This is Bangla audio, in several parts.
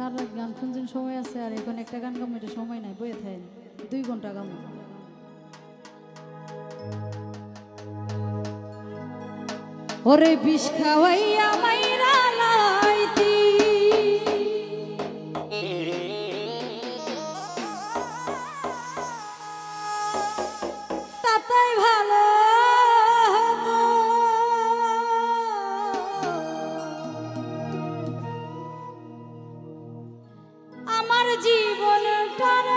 সার রাত গান শুনছেন, সময় আছে, আর এখন একটা গান গাম, এটা সময় নাই বয়ে থাকেন। দুই ঘণ্টা গাম। ওরে বিষ খাওয়াই আমায় আমার জীবনটা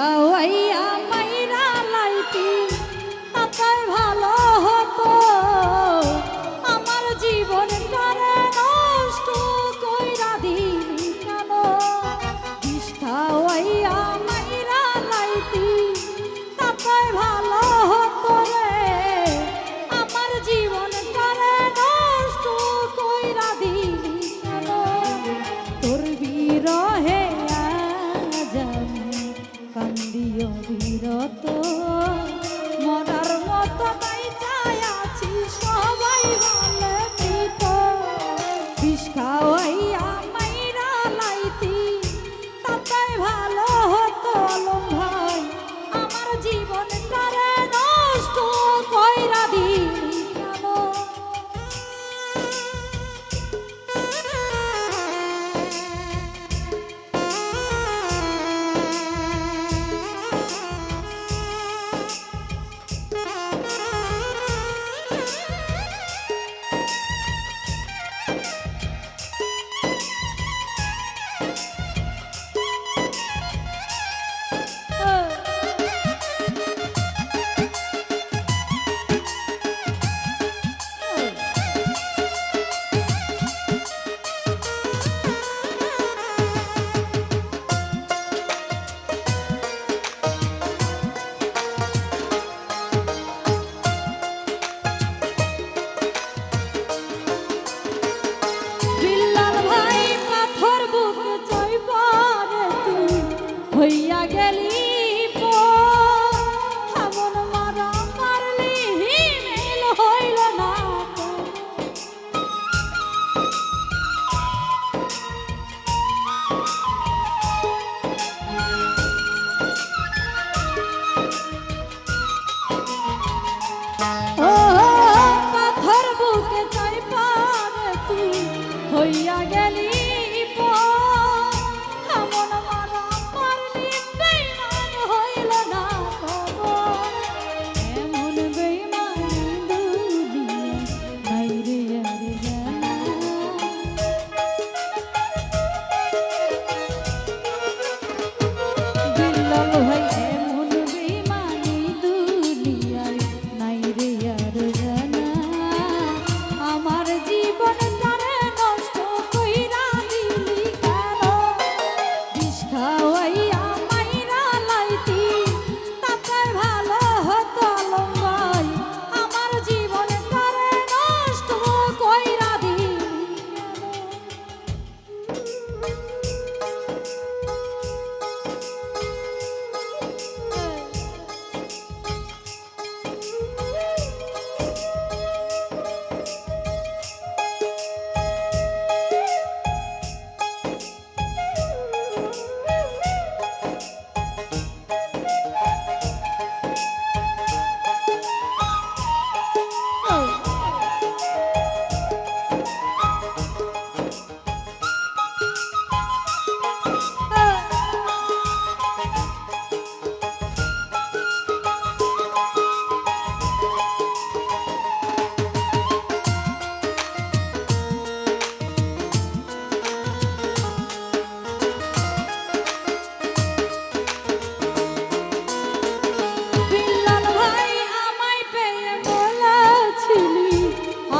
هويا হইয়া গেলি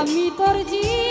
আমি তোর জীব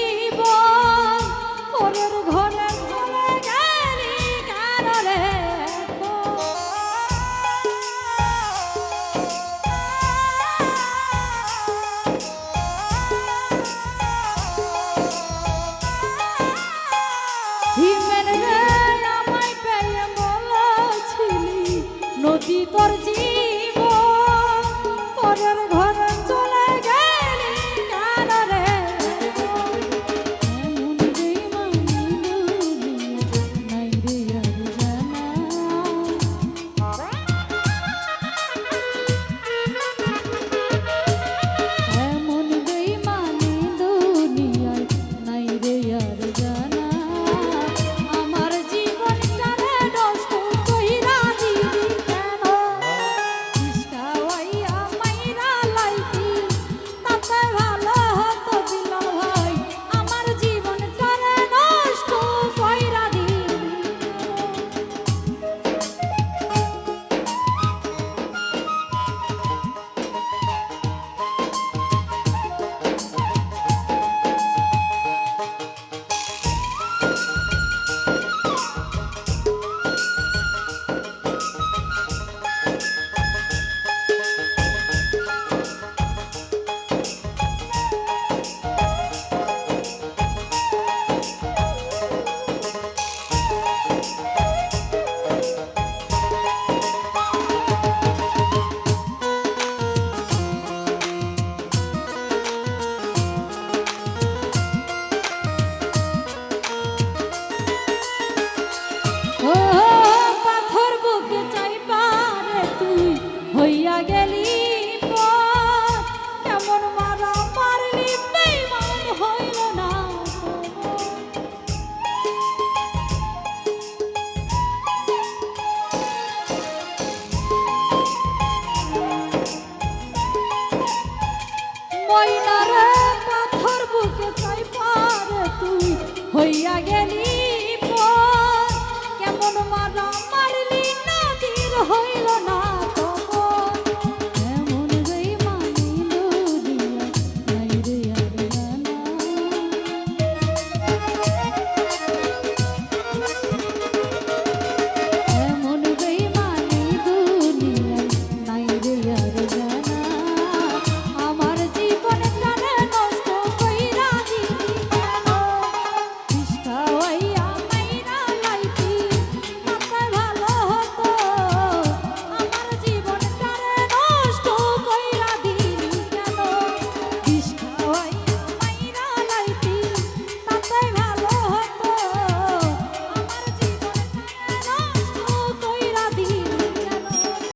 হইয়া গেলি